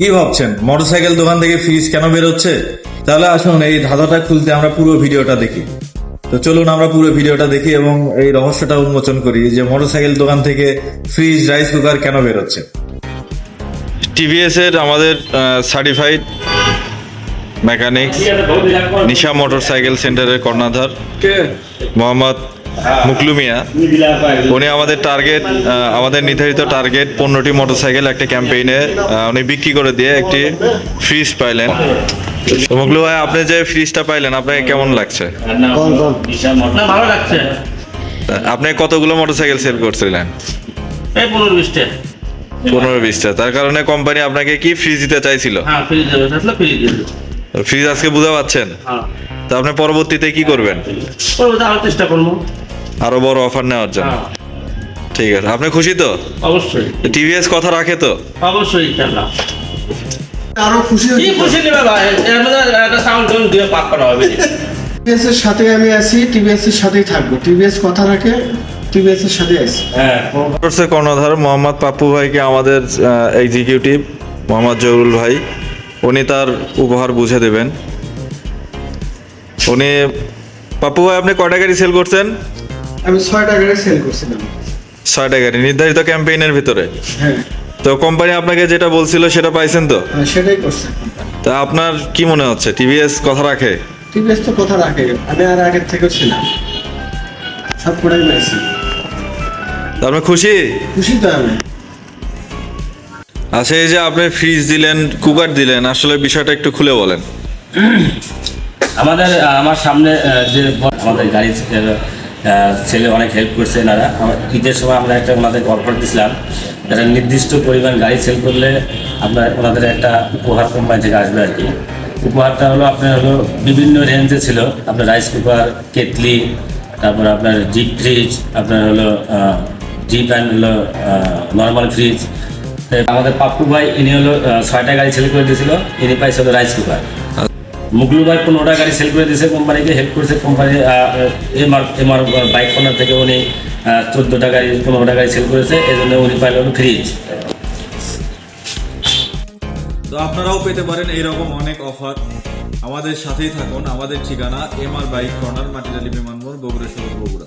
কি ভাবছেন? মোটরসাইকেল দোকান থেকে ফ্রিজ কেন বেরোচ্ছে? তাহলে আসুন এই ধাঁধাটা খুলতে আমরা পুরো ভিডিওটা দেখি। তো চলুন আমরা পুরো ভিডিওটা দেখি এবং এই রহস্যটা উন্মোচন করি যে মোটরসাইকেল দোকান থেকে ফ্রিজ রাইস কুকার কেন বেরোচ্ছে? টিভিএস এর আমাদের সার্টিফাইড মেকানিক্স নিশা মোটরসাইকেল সেন্টারের কর্ণাধার মোহাম্মদ মুকলু মিয়া উনি আমাদের টার্গেট আমাদের নির্ধারিত টার্গেট পনেরোটি মোটরসাইকেল একটা ক্যাম্পেইনে উনি বিক্রি করে দিয়ে একটি ফ্রিজ পাইলেন। তো মুকলু ভাই আপনি যে ফ্রিজটা পাইলেন আপনাকে কেমন লাগছে? ভালো লাগছে। আপনি কতগুলো মোটরসাইকেল সেল করছিলেন? এই পনেরো বিশটা। পনেরো বিশটা। তার কারণে কোম্পানি আপনাকে কি ফ্রিজ দিতে চাইছিল? হ্যাঁ ফ্রিজ আজকে বুঝতে পারছেন হ্যাঁ। তো আপনি পরবর্তীতে কি করবেন? চেষ্টা করব। আরও বড় অফার নেওয়ার জন্য। হ্যাঁ। ঠিক আছে। আপনি খুশি তো? অবশ্যই। টিভিএস কথা রাখে তো? অবশ্যই আরও খুশি কি খুশি নেবে ভাই? এর মধ্যে একটা সাউন্ড দিয়ে পাক করা হবে। টিভিএস এর সাথে আমি আছি টিভিএস এর সাথেই থাকব। টিভিএস কথা রাখে টিভিএস এর সাথে আছি। হ্যাঁ। কর্ণধার মোহাম্মদ পাপ্পু ভাইকে আমাদের এক্সিকিউটিভ মোহাম্মদ জহুরুল ভাই উনি তার উপহার বুঝে দেবেন। উনি পাপ্পু ভাই আপনি কয়টা গাড়ি সেল করছেন? আমি ছয় টাকায় সেল করছিলাম। ছয়টা গাড়ি নির্ধারিত ক্যাম্পেইনের ভিতরে? হ্যাঁ। তো কোম্পানি আপনাকে যেটা বলছিল সেটা পাইছেন তো? হ্যাঁ, সেটাই করছে তা আপনার কি মনে হচ্ছে? টিভিএস কথা রাখে? টিভিএস তো কথা রাখে আমি আর আগের থেকেও ছিলাম। সব কটাই পেয়েছি তা আপনি খুশি? খুশি তো আমি। আচ্ছা এই যে আপনি ফ্রিজ দিলেন কুকার দিলেন আসলে বিষয়টা একটু খুলে বলেন। আমাদের আমার সামনে যে আমাদের গাড়ি ছেলে অনেক হেল্প করছে এনারা। আমার ঈদের সময় আমরা একটা ওনাদের অফার দিছিলাম। যারা নির্দিষ্ট পরিমাণ গাড়ি সেল করলে আপনার ওনাদের একটা উপহার কোম্পানি থেকে আসবে আর কি। উপহারটা হলো আপনার হলো বিভিন্ন রেঞ্জে ছিল। আপনার রাইস কুকার কেটলি, তারপর আপনার ডিপ ফ্রিজ আপনার হলো ডিপ অ্যান্ড হলো নর্মাল ফ্রিজ আমাদের পাপ্পু ভাই, ইনি হলো ছয়টা গাড়ি সেল করে দিয়েছিল। ইনি পাইছে হলো রাইস কুকার মুগলু ভাই পনেরোটা গাড়ি সেল করে দিয়েছে কোম্পানিকে হেল্প করেছে company M R M R bike corner থেকে উনি চোদ্দোটা গাড়ি, পনেরোটা গাড়ি সেল করেছে, এই জন্য উনি পাইল হলো ফ্রিজ তো আপনারাও পেতে পারেন এইরকম অনেক অফার আমাদের সাথেই থাকুন, আমাদের ঠিকানা এমআর বাইক কর্নার মাটিরালি বিমানবন্দর, বগুড়া শহর, বগুড়া।